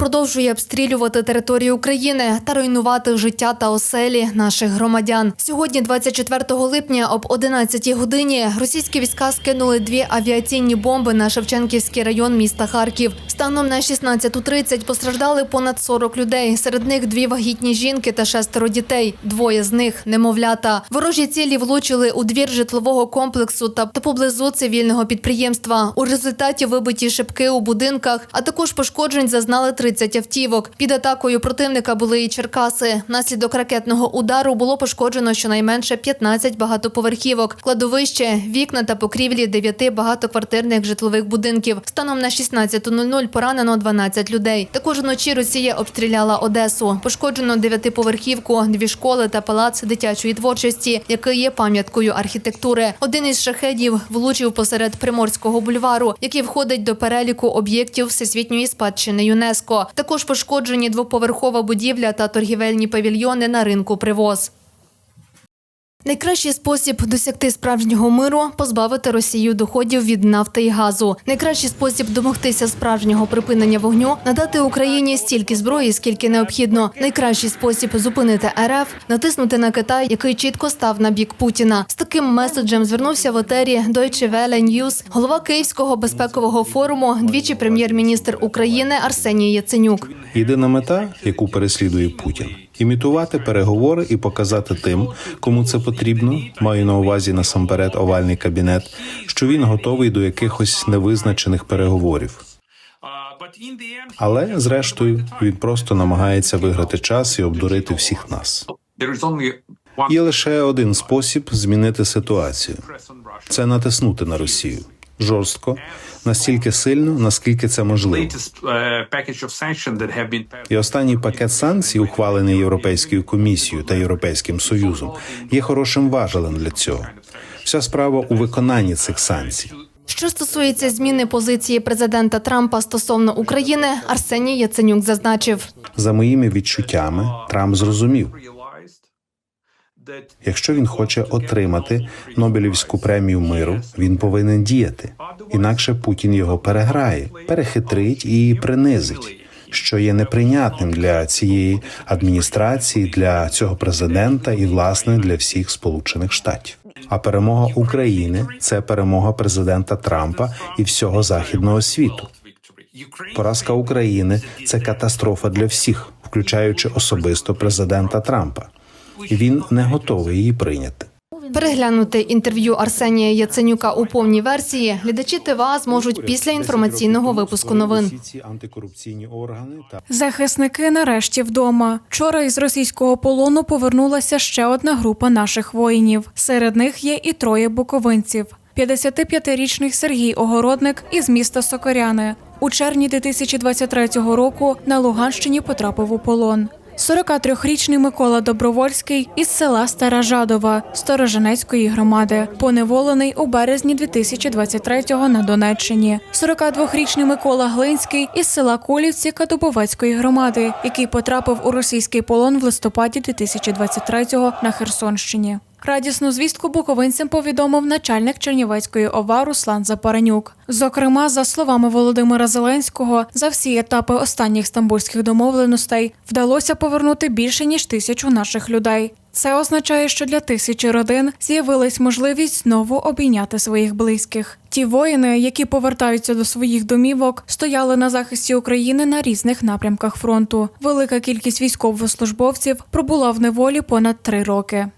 Продовжує обстрілювати територію України та руйнувати життя та оселі наших громадян. Сьогодні, 24 липня, об 11 годині, російські війська скинули дві авіаційні бомби на Шевченківський район міста Харків. Станом на 16.30 постраждали понад 40 людей. Серед них дві вагітні жінки та шестеро дітей. Двоє з них немовлята. Ворожі цілі влучили у двір житлового комплексу та, поблизу цивільного підприємства. У результаті вибиті шибки у будинках, а також пошкоджень зазнали 30 автівок. Під атакою противника були і Черкаси. Наслідок ракетного удару було пошкоджено щонайменше 15 багатоповерхівок, кладовище, вікна та покрівлі дев'яти багатоквартирних житлових будинків. Станом на 16.00 поранено 12 людей. Також вночі Росія обстріляла Одесу. Пошкоджено дев'ятиповерхівку, дві школи та палац дитячої творчості, який є пам'яткою архітектури. Один із шахедів влучив посеред Приморського бульвару, який входить до переліку об'єктів всесвітньої спадщини ЮНЕСКО. Також пошкоджені двоповерхова будівля та торгівельні павільйони на ринку Привоз. Найкращий спосіб досягти справжнього миру позбавити Росію доходів від нафти і газу. Найкращий спосіб домогтися справжнього припинення вогню надати Україні стільки зброї, скільки необхідно. Найкращий спосіб зупинити РФ натиснути на Китай, який чітко став на бік Путіна. З таким меседжем звернувся в етері Deutsche Welle News голова Київського безпекового форуму, двічі прем'єр-міністр України Арсеній Яценюк. Єдина мета, яку переслідує Путін, імітувати переговори і показати тим, кому це потрібно, маю на увазі насамперед овальний кабінет, що він готовий до якихось невизначених переговорів. Але зрештою він просто намагається виграти час і обдурити всіх нас. Є лише один спосіб змінити ситуацію: це натиснути на Росію жорстко, настільки сильно, наскільки це можливо. Passed І останній пакет санкцій, ухвалений Європейською комісією та Європейським Союзом, є хорошим важелем для цього. Вся справа у виконанні цих санкцій. Що стосується зміни позиції президента Трампа стосовно України, Арсеній Яценюк зазначив. За моїми відчуттями, Трамп зрозумів, якщо він хоче отримати Нобелівську премію миру, він повинен діяти. Інакше Путін його переграє, перехитрить і принизить. Що є неприйнятним для цієї адміністрації, для цього президента і власне для всіх Сполучених Штатів. А перемога України це перемога президента Трампа і всього західного світу. Поразка України це катастрофа для всіх, включаючи особисто президента Трампа. Він не готовий її прийняти. Переглянути інтерв'ю Арсенія Яценюка у повній версії глядачі ТВА зможуть після інформаційного випуску новин. Антикорупційні органи та Захисники нарешті вдома. Вчора із російського полону повернулася ще одна група наших воїнів. Серед них є і троє буковинців. 55-річний Сергій Огородник із міста Сокоряни. У червні 2023 року на Луганщині потрапив у полон. 43-річний Микола Добровольський із села Стара Жадова Сторожинецької громади, поневолений у березні 2023-го на Донеччині. 42-річний Микола Глинський із села Кулівці Катубовецької громади, який потрапив у російський полон в листопаді 2023-го на Херсонщині. Радісну звістку буковинцям повідомив начальник Чернівецької ОВА Руслан Запаранюк. Зокрема, за словами Володимира Зеленського, за всі етапи останніх стамбульських домовленостей вдалося повернути більше ніж тисячу наших людей. Це означає, що для тисячі родин з'явилась можливість знову обійняти своїх близьких. Ті воїни, які повертаються до своїх домівок, стояли на захисті України на різних напрямках фронту. Велика кількість військовослужбовців пробула в неволі понад три роки.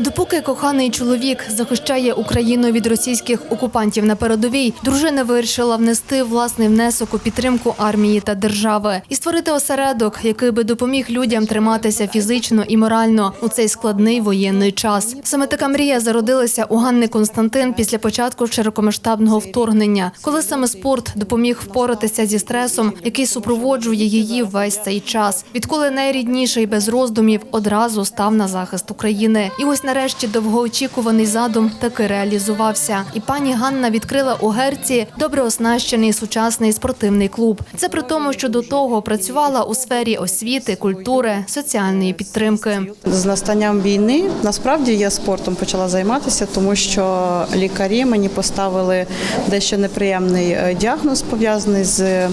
Допоки коханий чоловік захищає Україну від російських окупантів на передовій, дружина вирішила внести власний внесок у підтримку армії та держави і створити осередок, який би допоміг людям триматися фізично і морально у цей складний воєнний час. Саме така мрія зародилася у Ганни Константин після початку широкомасштабного вторгнення, коли саме спорт допоміг впоратися зі стресом, який супроводжує її весь цей час. Відколи найрідніший без роздумів одразу став на захист України. І ось Нарешті довгоочікуваний задум таки реалізувався, і пані Ганна відкрила у Герці добре оснащений сучасний спортивний клуб. Це при тому, що до того працювала у сфері освіти, культури, соціальної підтримки. З настанням війни насправді я спортом почала займатися, тому що лікарі мені поставили дещо неприємний е, діагноз пов'язаний з. е,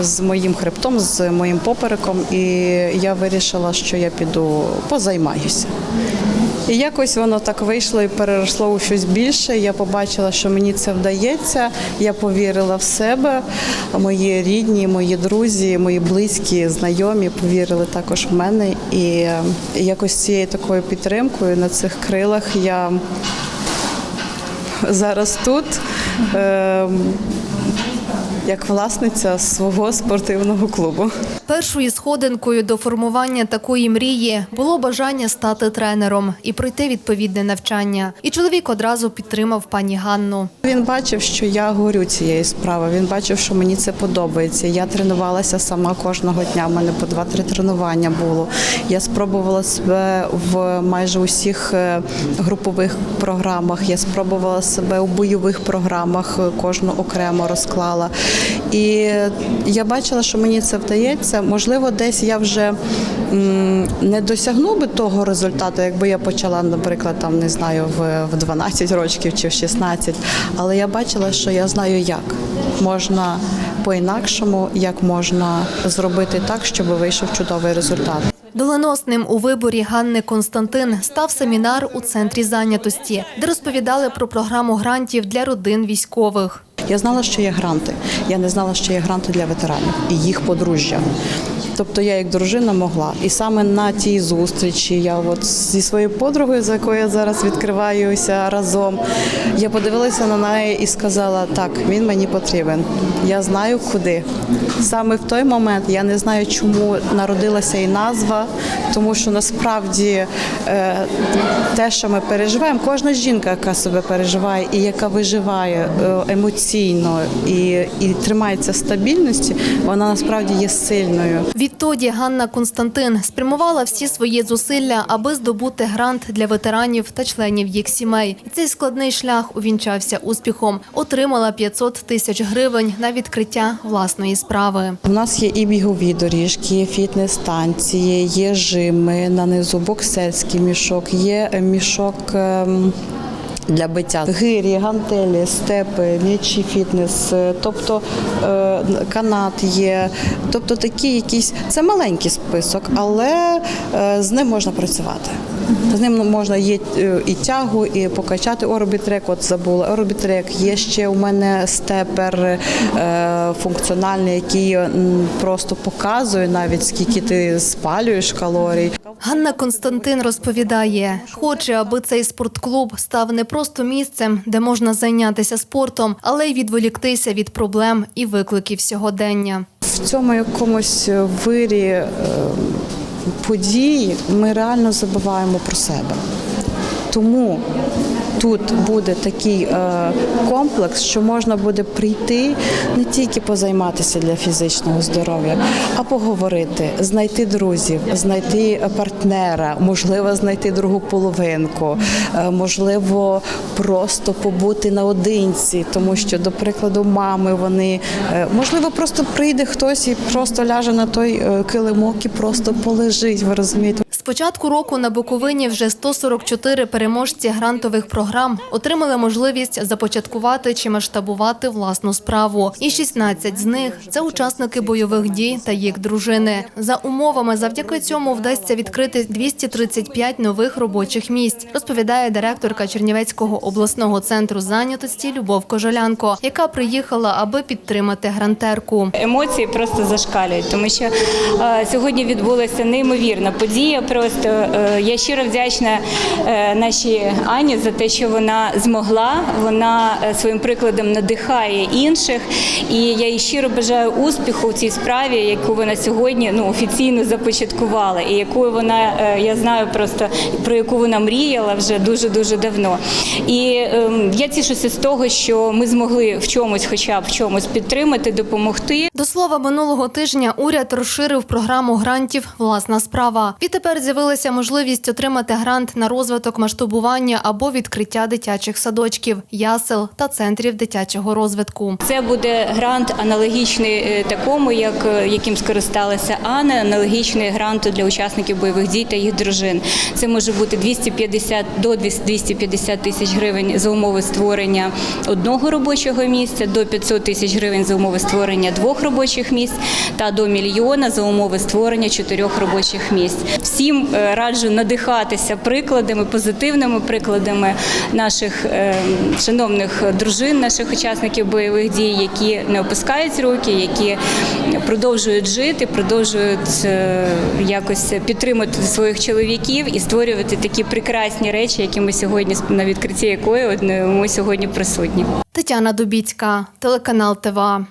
З моїм хребтом, з моїм попереком, і я вирішила, що я піду позаймаюся. І якось воно так вийшло і переросло у щось більше. Я побачила, що мені це вдається. Я повірила в себе. Мої рідні, мої друзі, мої близькі, знайомі повірили також в мене. І е, якось цією такою підтримкою на цих крилах я зараз тут. Як власниця свого спортивного клубу. Першою сходинкою до формування такої мрії було бажання стати тренером і пройти відповідне навчання. І чоловік одразу підтримав пані Ганну. Він бачив, що я горю цією справою. Він бачив, що мені це подобається. Я тренувалася сама кожного дня. У мене по два-три тренування було. Я спробувала себе в майже усіх е, групових програмах. Я спробувала себе у бойових програмах, е, кожну окремо розклала. І я бачила, що мені це вдається. Можливо, десь я вже не досягну би того результату, якби я почала, наприклад, там не знаю, в, в 12 років чи в 16. Але я бачила, що я знаю, як можна по-інакшому, як можна зробити так, щоб вийшов чудовий результат. Доленосним у виборі Ганни Константин став семінар у центрі зайнятості, де розповідали про програму грантів для родин військових. Я знала, що є гранти. Я не знала, що є гранти для ветеранів і їх подружжя. Тобто я як дружина могла. І саме на тій зустрічі я от зі своєю подругою, за якою я зараз відкриваюся разом, я подивилася на неї і сказала: так, він мені потрібен. Я знаю куди. Саме в той момент я не знаю, чому народилася і назва, тому що насправді е, те, що ми переживаємо, кожна жінка, яка себе переживає і яка виживає е, емоційно і, і тримається стабільності, вона насправді є сильною. Відтоді Ганна Константин спрямувала всі свої зусилля, аби здобути грант для ветеранів та членів їх сімей. І цей складний шлях увінчався успіхом. Отримала 500 тисяч гривень на відкриття власної справи. У нас є і бігові доріжки, фітнес-станції, є жими, нанизу боксерський мішок, є мішок. Для биття гирі, гантелі, степи, м'ячі, фітнес, е, тобто е, канат є, тобто такі якісь це маленький список, але е, з ним можна працювати. З ним можна є і тягу, і покачати орбітрек. От забула орбітрек. Є ще у мене степер функціональний, який просто показує навіть скільки ти спалюєш калорій. Ганна Константин розповідає, хоче, аби цей спортклуб став не просто місцем, де можна зайнятися спортом, але й відволіктися від проблем і викликів сьогодення. В цьому якомусь вирі е, подій ми реально забуваємо про себе. Тому тут буде такий е, комплекс, що можна буде прийти не тільки позайматися для фізичного здоров'я, а поговорити, знайти друзів, знайти партнера, можливо, знайти другу половинку, е, можливо, просто побути наодинці, тому що, до прикладу, мами вони е, можливо просто прийде хтось і просто ляже на той е, килимок і просто полежить. Ви розумієте? Початку року на Буковині вже 144 переможці грантових програм отримали можливість започаткувати чи масштабувати власну справу. І 16 з них це учасники бойових дій та їх дружини. За умовами, завдяки цьому вдасться відкрити 235 нових робочих місць, розповідає директорка Чернівецького обласного центру зайнятості Любов Кожолянко, яка приїхала, аби підтримати грантерку. Емоції просто зашкалюють, тому що е, сьогодні відбулася неймовірна подія. Просто е, я щиро вдячна е, нашій Ані за те, що вона змогла, вона е, своїм прикладом надихає інших. І я їй щиро бажаю успіху в цій справі, яку вона сьогодні ну офіційно започаткувала, і яку вона я знаю просто про яку вона мріяла вже дуже дуже давно. І ем, я тішуся з того, що ми змогли в чомусь, хоча б в чомусь підтримати, допомогти. До слова, минулого тижня уряд розширив програму грантів Власна справа. Відтепер з'явилася можливість отримати грант на розвиток масштабування або відкриття дитячих садочків, ясел та центрів дитячого розвитку. Це буде грант аналогічний е, такому, як е, яким скористалася Анна, аналогічний гранту для учасників бойових дій та їх дружин. Це може бути 250 до 250 тисяч гривень за умови створення одного робочого місця, до 500 тисяч гривень за умови створення двох робочих місць та до мільйона за умови створення чотирьох робочих місць. Всім е, раджу надихатися прикладами, позитивними прикладами наших е, шановних дружин, наших учасників бойових дій, які не опускають руки, які продовжують жити, продовжують е, якось підтримати своїх чоловіків і створювати такі прекрасні речі, які ми сьогодні на відкритті якої ми сьогодні присутні. Тетяна Дубіцька, телеканал ТВА.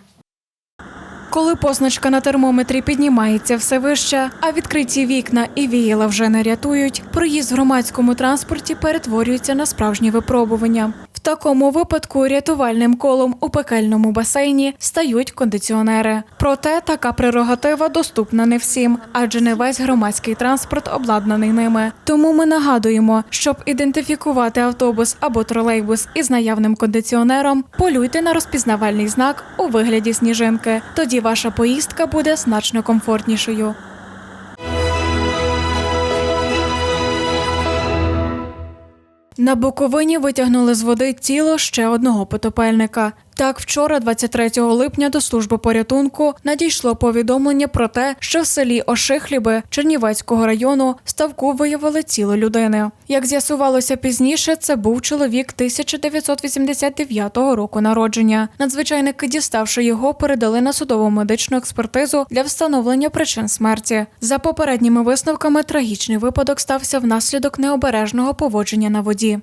Коли позначка на термометрі піднімається все вище, а відкриті вікна і віяла вже не рятують, проїзд в громадському транспорті перетворюється на справжнє випробування. Такому випадку рятувальним колом у пекельному басейні стають кондиціонери. Проте така прерогатива доступна не всім, адже не весь громадський транспорт обладнаний ними. Тому ми нагадуємо, щоб ідентифікувати автобус або тролейбус із наявним кондиціонером, полюйте на розпізнавальний знак у вигляді сніжинки. Тоді ваша поїздка буде значно комфортнішою. На Буковині витягнули з води тіло ще одного потопельника. Так, вчора, 23 липня, до служби порятунку надійшло повідомлення про те, що в селі Ошихліби Чернівецького району ставку виявили тіло людини. Як з'ясувалося пізніше, це був чоловік 1989 року народження. Надзвичайники, діставши його, передали на судово медичну експертизу для встановлення причин смерті. За попередніми висновками, трагічний випадок стався внаслідок необережного поводження на воді.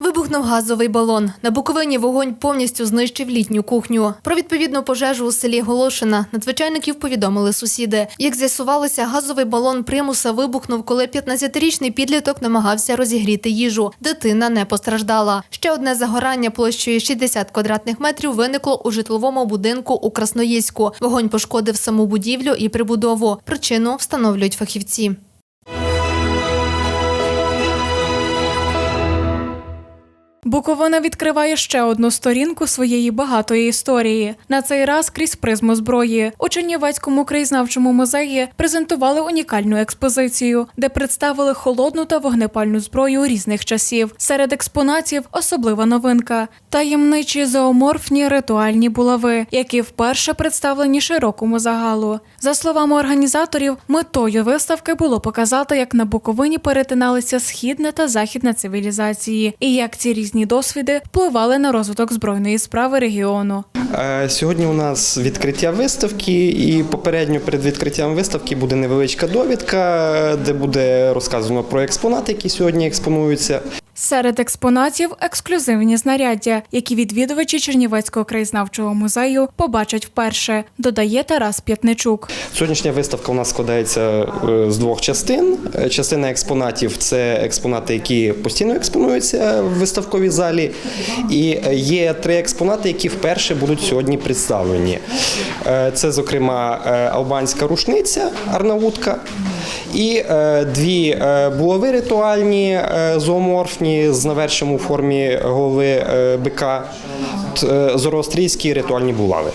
Вибухнув газовий балон. На Буковині вогонь повністю знищив літню кухню. Про відповідну пожежу у селі Голошина надзвичайників повідомили сусіди. Як з'ясувалося, газовий балон примуса вибухнув, коли 15-річний підліток намагався розігріти їжу. Дитина не постраждала. Ще одне загорання площею 60 квадратних метрів виникло у житловому будинку у Красноїську. Вогонь пошкодив саму будівлю і прибудову. Причину встановлюють фахівці. Буковина відкриває ще одну сторінку своєї багатої історії. На цей раз крізь призму зброї. У Чернівецькому краєзнавчому музеї презентували унікальну експозицію, де представили холодну та вогнепальну зброю різних часів. Серед експонатів особлива новинка таємничі зооморфні ритуальні булави, які вперше представлені широкому загалу. За словами організаторів, метою виставки було показати, як на Буковині перетиналися східна та західна цивілізації, і як ці різні досвіди впливали на розвиток збройної справи регіону. Е, Сьогодні у нас відкриття виставки, і попередньо перед відкриттям виставки буде невеличка довідка, де буде розказано про експонати, які сьогодні експонуються. Серед експонатів ексклюзивні знаряддя, які відвідувачі Чернівецького краєзнавчого музею побачать вперше, додає Тарас П'ятничук. Сьогоднішня виставка у нас складається е, з двох частин. Е, Частина експонатів це експонати, які постійно експонуються в виставковій залі. І е, є три експонати, які вперше будуть сьогодні представлені. Це, зокрема, албанська рушниця Арнаутка і е, дві е, булави ритуальні е, зооморфні з навершим у формі голови бика. Зороастрійські ритуальні булави.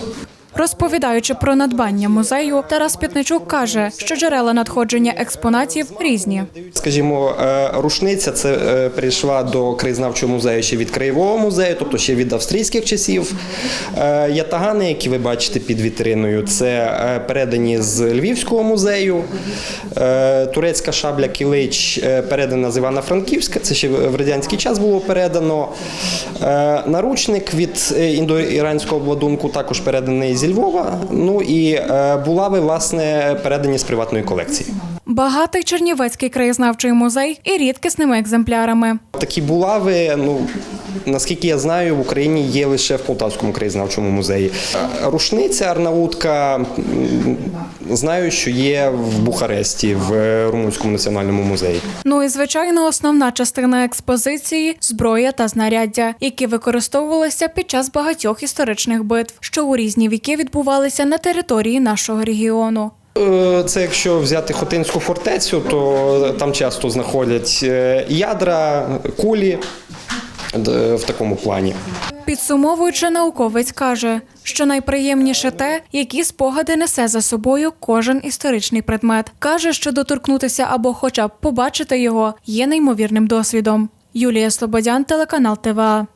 Розповідаючи про надбання музею, Тарас П'ятничук каже, що джерела надходження експонатів різні. Скажімо, е, рушниця це е, прийшла до краєзнавчого музею ще від краєвого музею, тобто ще від австрійських часів. Е, Ятагани, які ви бачите під вітриною, це передані з Львівського музею. Турецька шабля кілич передана з Івано-Франківська, це ще в радянський час було передано. Наручник від індоіранського обладунку також переданий зі Львова. Ну і е, булави, власне, передані з приватної колекції. Багатий Чернівецький краєзнавчий музей і рідкісними екземплярами. Такі булави, ну наскільки я знаю, в Україні є лише в Полтавському краєзнавчому музеї. Рушниця, арнаутка, знаю, що є в Бухаресті, в Румунському національному музеї. Ну і звичайно, основна частина експозиції зброя та знаряддя, які використовувалися під час багатьох історичних битв, що у різні віки відбувалися на території нашого регіону. Е, Це якщо взяти Хотинську фортецю, то там часто знаходять е, ядра, кулі в такому плані. Підсумовуючи, науковець каже, що найприємніше те, які спогади несе за собою кожен історичний предмет. Каже, що доторкнутися або хоча б побачити його є неймовірним досвідом. Юлія Слободян, телеканал ТВА.